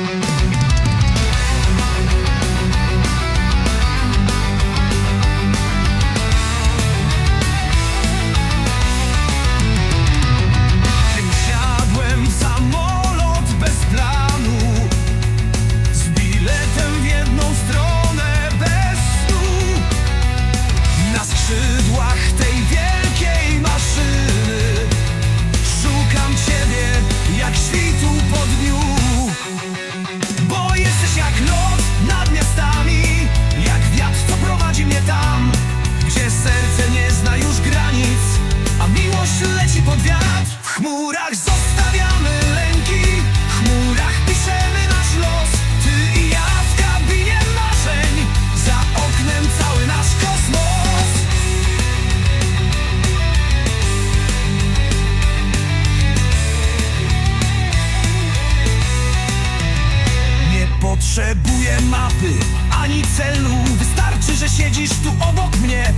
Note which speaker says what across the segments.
Speaker 1: Thank you. potrzebuję mapy, ani celu. Wystarczy, że siedzisz tu obok mnie.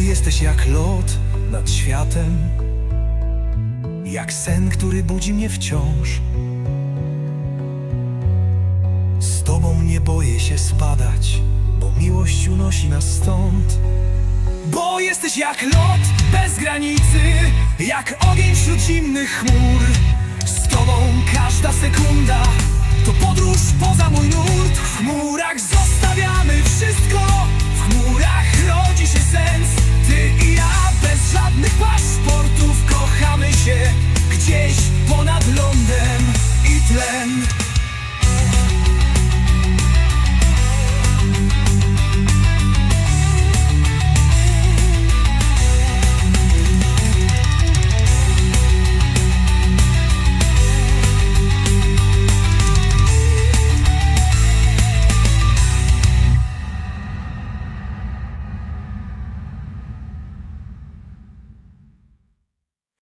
Speaker 1: Jesteś jak lot nad światem jak sen, który budzi mnie wciąż. Z tobą nie boję się spadać Bo miłość unosi nas stąd. Bo jesteś jak lot bez granicy Jak ogień wśród zimnych chmur. Z tobą każda sekunda To podróż poza mój nurt. W chmurach zostawiamy